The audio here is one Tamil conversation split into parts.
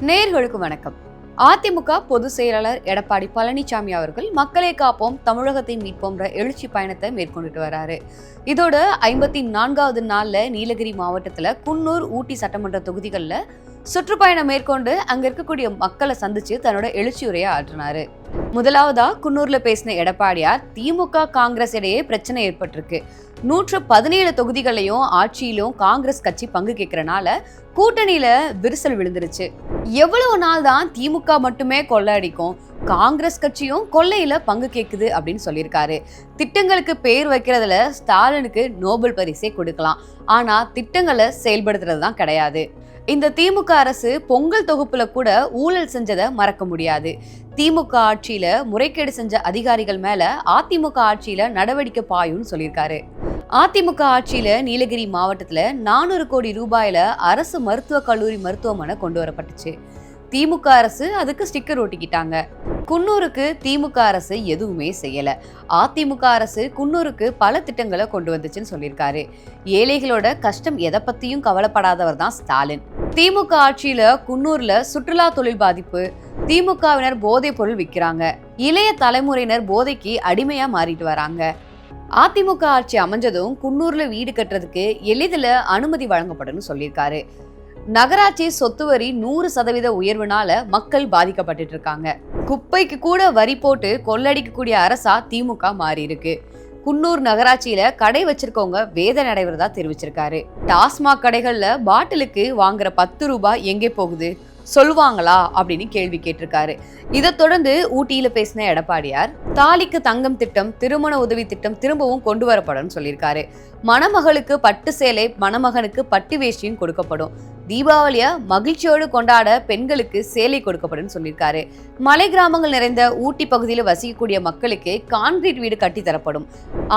நேர்களுக்கு வணக்கம். அதிமுக பொதுச் செயலாளர் எடப்பாடி பழனிசாமி அவர்கள் மக்களை காப்போம் தமிழகத்தை மீட்போம்ன்ற எழுச்சி பயணத்தை மேற்கொண்டுட்டு வராரு. இதோட ஐம்பத்தி நான்காவது நாள்ல நீலகிரி மாவட்டத்துல குன்னூர் ஊட்டி சட்டமன்ற தொகுதிகளில் சுற்றுப்பயணம் மேற்கொண்டு அங்க இருக்கக்கூடிய மக்களை சந்திச்சு தன்னோட எழுச்சி உரையை ஆற்றினாரு. முதலாவதா குன்னூர்ல பேசின எடப்பாடியார் திமுக காங்கிரஸ் இடையே பிரச்சனை ஏற்பட்டிருக்கு. நூற்று பதினேழு தொகுதிகளையும் ஆட்சியிலும் காங்கிரஸ் கட்சி பங்கு கேட்கறனால கூட்டணியில விரிசல் விழுந்துருச்சு. எவ்வளவு நாள் தான் திமுக மட்டுமே கொள்ளடிக்கும் காங்கிரஸ் கட்சியும் கொள்ளையில பங்கு கேட்குது அப்படின்னு சொல்லியிருக்காரு. திட்டங்களுக்கு பேர் வைக்கிறதுல ஸ்டாலினுக்கு நோபல் பரிசே கொடுக்கலாம். ஆனா திட்டங்களை செயல்படுத்துறது தான் கிடையாது. இந்த திமுக அரசு பொங்கல் தொகுப்புல கூட ஊழல் செஞ்சதை மறக்க முடியாது. திமுக ஆட்சியில முறைகேடு செஞ்ச அதிகாரிகள் மேல அதிமுக ஆட்சியில நடவடிக்கை பாயும்னு சொல்லியிருக்காரு. அதிமுக ஆட்சியில நீலகிரி மாவட்டத்துல நானூறு கோடி ரூபாயில அரசு மருத்துவக் கல்லூரி மருத்துவமனை கொண்டு வரப்பட்டுச்சு. திமுக அரசு அதுக்கு ஸ்டிக்கர் ஒட்டிக்கிட்டாங்க. குன்னூருக்கு திமுக அரசு எதுவுமே செய்யல. அதிமுக அரசு குன்னூருக்கு பல திட்டங்களை கொண்டு வந்துச்சுன்னு சொல்லியிருக்காரு. ஏழைகளோட கஷ்டம் எதை பத்தியும் கவலைப்படாதவர் தான் ஸ்டாலின். திமுக ஆட்சியில குன்னூர்ல சுற்றுலா தொழில் பாதிப்பு திமுகவினர் போதைப் பொருள் விற்கிறாங்க இளைய தலைமுறையினர் போதைக்கு அடிமையா மாறிட்டு வராங்க. அதிமுக ஆட்சி அமைஞ்சதும் குன்னூர்ல வீடு கட்டுறதுக்கு எளிதில் அனுமதி வழங்கப்படும் சொல்லியிருக்காரு. நகராட்சி சொத்து வரி நூறு சதவீத உயர்வுனால மக்கள் பாதிக்கப்பட்டுட்டு இருக்காங்க குப்பைக்கு கூட வரி போட்டு கொள்ளடிக்கக்கூடிய அரசா திமுக மாறி இருக்கு குன்னூர் நகராட்சியில கடை வச்சிருக்கவங்க வேதனை அடைவதா தெரிவிச்சிருக்காரு. டாஸ்மாக் கடைகள்ல பாட்டிலுக்கு வாங்குற பத்து ரூபாய் எங்கே போகுது? சொல்லுவாங்களா? அப்படின்னு கேள்வி கேட்டிருக்காரு. இதை தொடர்ந்து ஊட்டியில பேசின எடப்பாடியார் தாலிக்கு தங்கம் திட்டம் திருமண உதவி திட்டம் திரும்பவும் கொண்டு வரப்படும் சொல்லியிருக்காரு. மணமகளுக்கு பட்டு சேலை மணமகனுக்கு பட்டு வேஷ்டியும் கொடுக்கப்படும். தீபாவளியை மகிழ்ச்சியோடு கொண்டாட பெண்களுக்கு சேலை கொடுக்கப்படும் சொல்லியிருக்காரு. மலை கிராமங்கள் நிறைந்த ஊட்டி பகுதியில் வசிக்கக்கூடிய மக்களுக்கு கான்கிரீட் வீடு கட்டித்தரப்படும்.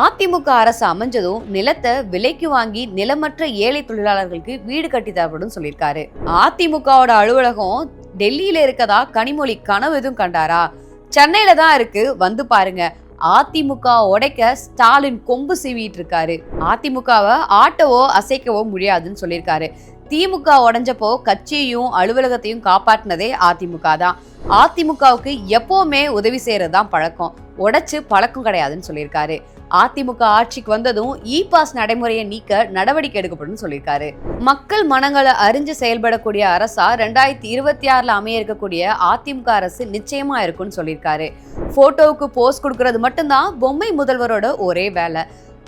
அதிமுக அரசு அமைஞ்சதும் நிலத்தை விலைக்கு வாங்கி நிலமற்ற ஏழை தொழிலாளர்களுக்கு வீடு கட்டித்தரப்படும் சொல்லியிருக்காரு. அதிமுகவோட அலுவலகம் டெல்லியில இருக்கதா கனிமொழி கனவு எதுவும் கண்டாரா? சென்னையில தான் இருக்கு. வந்து பாருங்க. அதிமுக உடைக்க ஸ்டாலின் கொம்பு சீவிட்டு இருக்காரு. அதிமுகவை ஆட்டவோ அசைக்கவோ முடியாதுன்னு சொல்லியிருக்காரு. திமுக உடஞ்சப்போ கட்சியையும் அலுவலகத்தையும் காப்பாற்றினதே அதிமுக தான். அதிமுகவுக்கு எப்பவுமே உதவி செய்யறது தான் பழக்கம். உடைச்சு பழக்கம் கிடையாதுன்னு சொல்லியிருக்காரு. அதிமுக ஆட்சிக்கு வந்ததும் இ பாஸ் நடைமுறையை நீக்க நடவடிக்கை எடுக்கப்படும் சொல்லியிருக்காரு. மக்கள் மனங்களை அறிஞ்சு செயல்படக்கூடிய அரசா ரெண்டாயிரத்தி இருபத்தி ஆறுல அமைய இருக்கக்கூடிய அதிமுக அரசு நிச்சயமா இருக்கும்னு சொல்லியிருக்காரு. போட்டோவுக்கு போஸ்ட் கொடுக்கறது மட்டும்தான் பொம்மை முதல்வரோட ஒரே வேலை.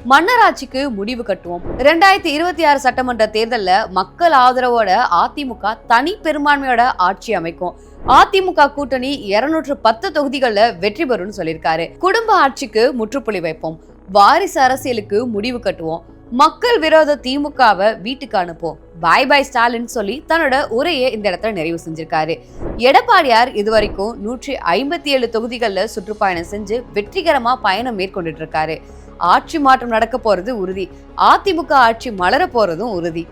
மன்னராட்சிக்கு முடிவு கட்டுவோம். ரெண்டாயிரத்தி இருபத்தி ஆறு சட்டமன்ற தேர்தலில் மக்கள் ஆதரவோட அதிமுக தனி பெரும்பான்மையோட ஆட்சி அமைக்கும். அதிமுக கூட்டணி இருநூற்று பத்து தொகுதிகளில் வெற்றி பெறும்னு சொல்லியிருக்காரு. குடும்ப ஆட்சிக்கு முற்றுப்புள்ளி வைப்போம். வாரிசு அரசியலுக்கு முடிவு கட்டுவோம். மக்கள் விரோத திமுகவை வீட்டுக்கு அனுப்போம் பாய் பாய் ஸ்டாலின் சொல்லி தன்னோட உரையை இந்த இடத்துல நிறைவு செஞ்சிருக்காரு. எடப்பாடியார் இதுவரைக்கும் நூற்றி ஐம்பத்தி ஏழு தொகுதிகளில் சுற்றுப்பயணம் செஞ்சு வெற்றிகரமாக பயணம் மேற்கொண்டுட்டு இருக்காரு. ஆட்சி மாற்றம் நடக்க போறது உறுதி. அதிமுக ஆட்சி மலர போறதும் உறுதி.